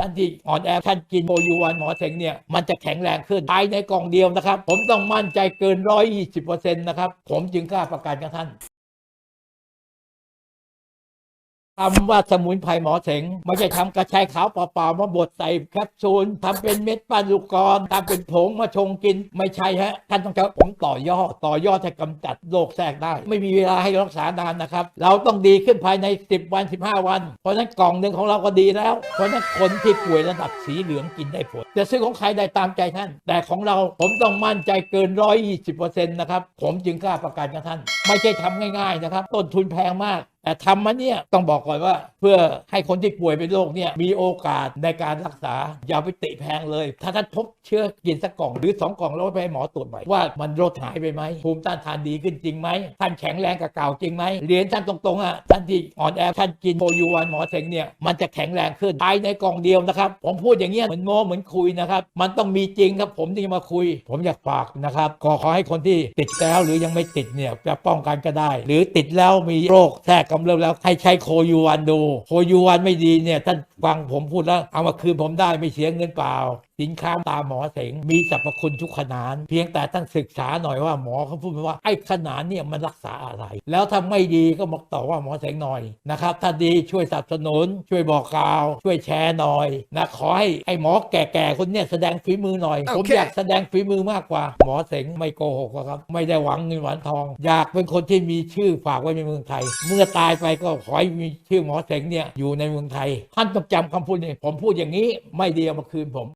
ทันทีอ่อนแอท่านกินโมยูวันหมอเสงเนี่ย มันจะแข็งแรงขึ้นภายในกล่องเดียวนะครับ ผมต้องมั่นใจเกิน 120%นะครับ ผมจึงกล้าประกันกับท่าน คำว่าสมุนไพรหมอเสงไม่ใช่ทำกระชายขาวเปล่าๆมาบดใส่แคปซูลทำเป็นเม็ดปั้นลูกกรอนทำเป็นผงมาชงกิน ไม่ใช่ฮะ ท่านต้องใช้ผมต่อยอด ต่อยอดให้กำจัดโรคแทรกได้ ไม่มีเวลาให้รักษานานนะครับ เราต้องดีขึ้นภายใน 10 วัน 15 วัน เพราะนั้นกล่องหนึ่งของเราก็ดีแล้ว เพราะฉะนั้นคนที่ป่วยระดับสีเหลืองกินได้ผลจะซื้อของใครได้ตามใจท่าน แต่ของเราผมต้องมั่นใจเกิน 120%นะครับผมจึงกล้าประกันกับท่าน ไม่ใช่ทำง่ายๆนะครับต้นทุนแพงมาก แต่ทำมาเนี่ยต้องบอกก่อนว่า เพื่อให้คนที่ป่วยเป็นโรคเนี่ยมีโอกาสในการรักษาอย่าไปติแพงเลย ถ้าท่านพบเชื้อกินสักกล่องหรือสองกล่องแล้วไปให้หมอตรวจใหม่ว่ามันลดหายไปไหมภูมิต้านทานดีขึ้นจริงไหมท่านแข็งแรงกับเก่าจริงไหมเรียนท่านตรงๆอะท่านที่อ่อนแอท่านกินโอยูวันหมอเสงเนี่ยมันจะแข็งแรงขึ้นภายในกล่องเดียวนะครับผมพูดอย่างเงี้ยเหมือนโม้เหมือนคุยนะครับมันต้องมีจริงครับผมที่มาคุย ผมอยากฝากนะครับขอขอให้คนที่ติดแล้วหรือยังไม่ติดเนี่ยจะป้องกันก็ได้ หรือติดแล้วมีโรคแทรกกำเริ่มแล้วให้ใช้โคยูวันดู โคยูวันไม่ดีเนี่ยท่านฟังผมพูดแล้วเอามาคืนผมได้ไม่เสียเงินเปล่า สินค้าตามหมอเสงมีสรรพคุณทุกขนาน เพียงแต่ท่านศึกษาหน่อยว่าหมอเขาพูดมาว่าไอ้ขนานเนี่ยมันรักษาอะไร แล้วถ้าไม่ดีก็บอกต่อว่าหมอเสงหน่อยนะครับถ้าดีช่วยสนับสนุน ช่วยบอกกล่าว ช่วยแชร์หน่อยนะขอให้ไอ้หมอแก่ๆคนเนี่ยแสดงฝีมือหน่อย ผมโอเคอยากแสดงฝีมือมากกว่า หมอเสงไม่โกหกหรอกครับ ไม่ได้หวังเงินหวังทอง อยากเป็นคนที่มีชื่อฝากไว้ในเมืองไทย เมื่อตายไปก็ขอให้มีชื่อหมอเสงเนี่ยอยู่ในเมืองไทยท่านต้องจำคำพูดนี้ผมพูดอย่างนี้ไม่ดีเอามาคืนผม